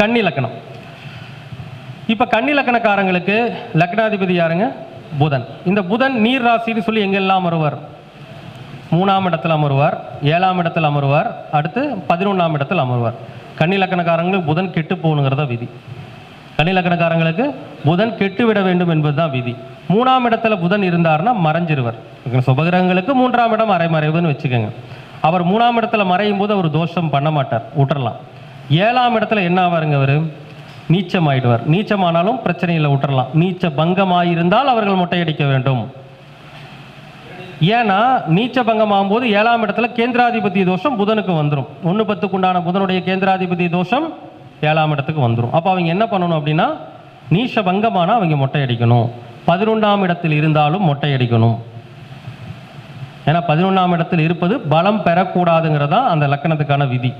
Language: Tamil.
கன்னிலக்கணம். இப்போ கன்னிலக்கணக்காரங்களுக்கு லக்னாதிபதி யாருங்க? புதன். இந்த புதன் நீர் ராசின்னு சொல்லி எங்கெல்லாம் அமருவார்? மூணாம் இடத்தில் அமருவார் ஏழாம் இடத்தில் அமருவார் அடுத்து பதினொன்றாம் இடத்தில் அமருவார். கன்னிலக்கணக்காரங்களுக்கு புதன் கெட்டு போகணுங்கிறத விதி. கன்னிலக்கணக்காரங்களுக்கு புதன் கெட்டு விட வேண்டும் என்பது தான் விதி. மூணாம் இடத்துல புதன் இருந்தார்னா மறைஞ்சிருவர். சுபகிரகங்களுக்கு மூன்றாம் இடம் அரைமறைவுன்னு வச்சுக்கோங்க. அவர் மூணாம் இடத்துல மறையும் போது அவர் தோஷம் பண்ண மாட்டார் விட்டுறலாம் ஏழாம் இடத்துல என்ன ஆவாருங்க அவர்? நீச்சமாயிடுவார். நீச்சமானாலும் பிரச்சனையில் விட்டுறலாம் நீச்ச பங்கமாயிருந்தால் அவர்கள் மொட்டையடிக்க வேண்டும். ஏன்னா நீச்ச பங்கம் ஆகும்போது ஏழாம் இடத்துல கேந்திராதிபதி தோஷம் புதனுக்கு வந்துடும் ஒன்று பத்துக்கு உண்டான புதனுடைய கேந்திராதிபதி தோஷம் ஏழாம் இடத்துக்கு வந்துடும் அப்போ அவங்க என்ன பண்ணணும் அப்படின்னா நீச்ச பங்கமானால் அவங்க மொட்டையடிக்கணும். பதினொன்றாம் இடத்தில் இருந்தாலும் மொட்டை அடிக்கணும் ஏன்னா பதினொன்றாம் இடத்தில் இருப்பது பலம் பெறக்கூடாதுங்கிறதா அந்த லக்கணத்துக்கான விதி.